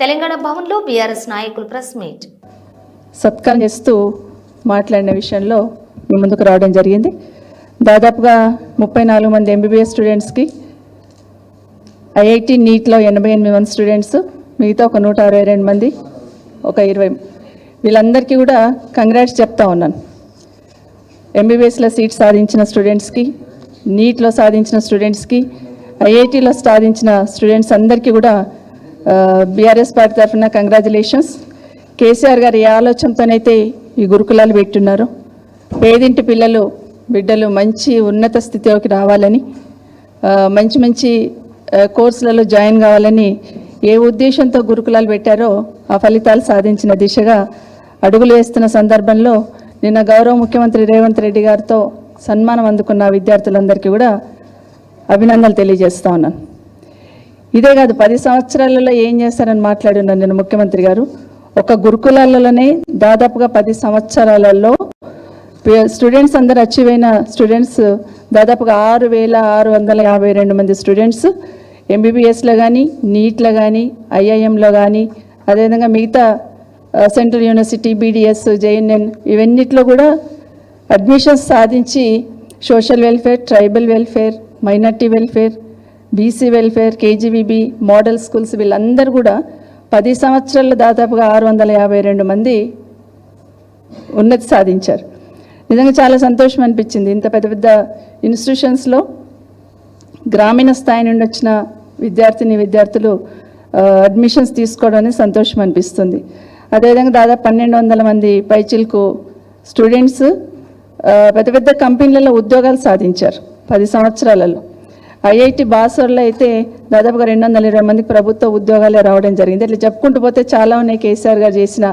తెలంగాణ భవన్లో బీఆర్ఎస్ నాయకులు press meet. సత్కారం చేస్తూ మాట్లాడిన విషయంలో మీ ముందుకు రావడం జరిగింది. దాదాపుగా ముప్పై నాలుగు మంది ఎంబీబీఎస్ స్టూడెంట్స్కి ఐఐటి నీట్లో ఎనభై ఎనిమిది మంది స్టూడెంట్స్ మిగతా ఒక నూట అరవై రెండు మంది ఒక ఇరవై వీళ్ళందరికీ కూడా కంగ్రాట్స్ చెప్తా ఉన్నాను. ఎంబీబీఎస్లో సీట్ సాధించిన స్టూడెంట్స్కి నీట్లో సాధించిన స్టూడెంట్స్కి ఐఐటీలో సాధించిన స్టూడెంట్స్ అందరికీ కూడా బీఆర్ఎస్ పార్టీ తరఫున కంగ్రాచులేషన్స్. కేసీఆర్ గారు ఏ ఆలోచనతోనైతే ఈ గురుకులాలు పెట్టున్నారు. పేదింటి పిల్లలు బిడ్డలు మంచి ఉన్నత స్థితిలోకి రావాలని మంచి మంచి కోర్సులలో జాయిన్ కావాలని ఏ ఉద్దేశంతో గురుకులాలు పెట్టారో ఆ ఫలితాలు సాధించిన దిశగా అడుగులు వేస్తున్న సందర్భంలో నిన్న గౌరవ ముఖ్యమంత్రి రేవంత్ రెడ్డి గారితో సన్మానం అందుకున్న విద్యార్థులందరికీ కూడా అభినందనలు తెలియజేస్తా ఉన్నాను. ఇదే కాదు పది సంవత్సరాలలో ఏం చేస్తారని మాట్లాడినాను నేను ముఖ్యమంత్రి గారు. ఒక గురుకులాలలోనే దాదాపుగా పది సంవత్సరాలలో స్టూడెంట్స్ అందరు అచీవ్ అయిన స్టూడెంట్స్ దాదాపుగా ఆరు వేల ఆరు వందల యాభై రెండు మంది స్టూడెంట్స్ ఎంబీబీఎస్లో కానీ నీట్లో కానీ ఐఐఎంలో కానీ అదేవిధంగా మిగతా సెంట్రల్ యూనివర్సిటీ బీడిఎస్ జేఎన్ఎన్ ఇవన్నిట్లో కూడా అడ్మిషన్స్ సాధించి social welfare tribal welfare minority welfare BC welfare KGBV model schools వీళ్ళందరూ కూడా పది సంవత్సరాల్లో దాదాపుగా ఆరు వందల యాభై రెండు మంది ఉన్నతి సాధించారు. నిజంగా చాలా సంతోషం అనిపించింది. ఇంత పెద్ద పెద్ద ఇన్స్టిట్యూషన్స్లో గ్రామీణ స్థాయి నుండి వచ్చిన విద్యార్థిని విద్యార్థులు అడ్మిషన్స్ తీసుకోవడం అనేది సంతోషం అనిపిస్తుంది. అదేవిధంగా దాదాపు పన్నెండు వందల మంది పైచిల్కు స్టూడెంట్స్ పెద్ద పెద్ద కంపెనీలలో ఉద్యోగాలు సాధించారు. పది సంవత్సరాలలో. ఐఐటి బాసర్లో అయితే దాదాపుగా రెండు వందల ఇరవై మందికి ప్రభుత్వ ఉద్యోగాలే రావడం జరిగింది. ఇట్లా చెప్పుకుంటూ పోతే చాలా ఉన్నాయి కేసీఆర్ గారు చేసిన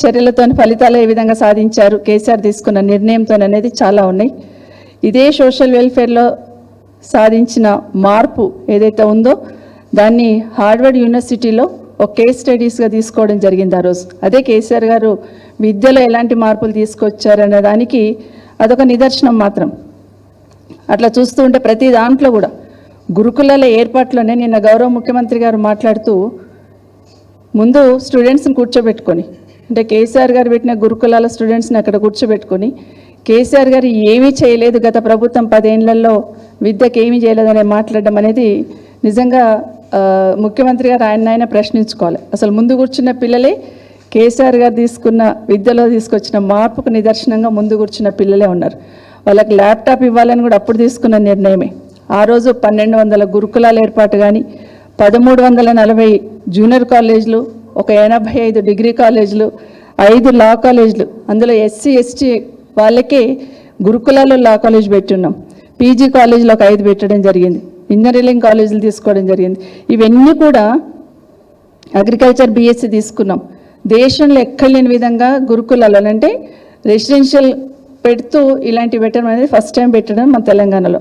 చర్యలతో ఫలితాలు ఏ విధంగా సాధించారు. కేసీఆర్ తీసుకున్న నిర్ణయంతో అనేది చాలా ఉన్నాయి. ఇదే సోషల్ వెల్ఫేర్లో సాధించిన మార్పు ఏదైతే ఉందో దాన్ని హార్వర్డ్ యూనివర్సిటీలో ఒక కేస్ స్టడీస్గా తీసుకోవడం జరిగింది ఆ రోజు. అదే కేసీఆర్ గారు విద్యలో ఎలాంటి మార్పులు తీసుకొచ్చారనే దానికి అదొక నిదర్శనం మాత్రం. అట్లా చూస్తూ ఉంటే ప్రతి దాంట్లో కూడా గురుకులాల ఏర్పాట్లోనే నిన్న గౌరవ ముఖ్యమంత్రి గారు మాట్లాడుతూ ముందు స్టూడెంట్స్ని కూర్చోబెట్టుకొని అంటే కేసీఆర్ గారు పెట్టిన గురుకులాల స్టూడెంట్స్ని అక్కడ కూర్చోబెట్టుకొని కేసీఆర్ గారు ఏమీ చేయలేదు గత ప్రభుత్వం పదేళ్ళలో విద్యకు ఏమీ చేయలేదనే మాట్లాడడం అనేది నిజంగా ముఖ్యమంత్రి గారు ఆయన ఆయన ప్రశ్నించుకోవాలి. అసలు ముందు కూర్చున్న పిల్లలే కేసీఆర్ గారు తీసుకున్న విద్యలో తీసుకొచ్చిన మార్పుకు నిదర్శనంగా ముందు కూర్చున్న పిల్లలే ఉన్నారు. వాళ్ళకి ల్యాప్టాప్ ఇవ్వాలని కూడా అప్పుడు తీసుకున్న నిర్ణయమే. ఆ రోజు పన్నెండు వందల గురుకులాల ఏర్పాటు కానీ పదమూడు వందల నలభై జూనియర్ కాలేజీలు ఒక ఎనభై ఐదు డిగ్రీ కాలేజీలు ఐదు లా కాలేజీలు అందులో ఎస్సీ ఎస్టీ వాళ్ళకే గురుకులాల్లో లా కాలేజ్ పెట్టున్నాం. పీజీ కాలేజీలో ఒక ఐదు పెట్టడం జరిగింది. ఇంజనీరింగ్ కాలేజీలు తీసుకోవడం జరిగింది. ఇవన్నీ కూడా అగ్రికల్చర్ బీఎస్సీ తీసుకున్నాం. దేశంలో ఎక్కడ లేని విధంగా గురుకులాలు అంటే రెసిడెన్షియల్ పెడుతూ ఇలాంటి పెట్టడం అనేది ఫస్ట్ టైం పెట్టడం మన తెలంగాణలో.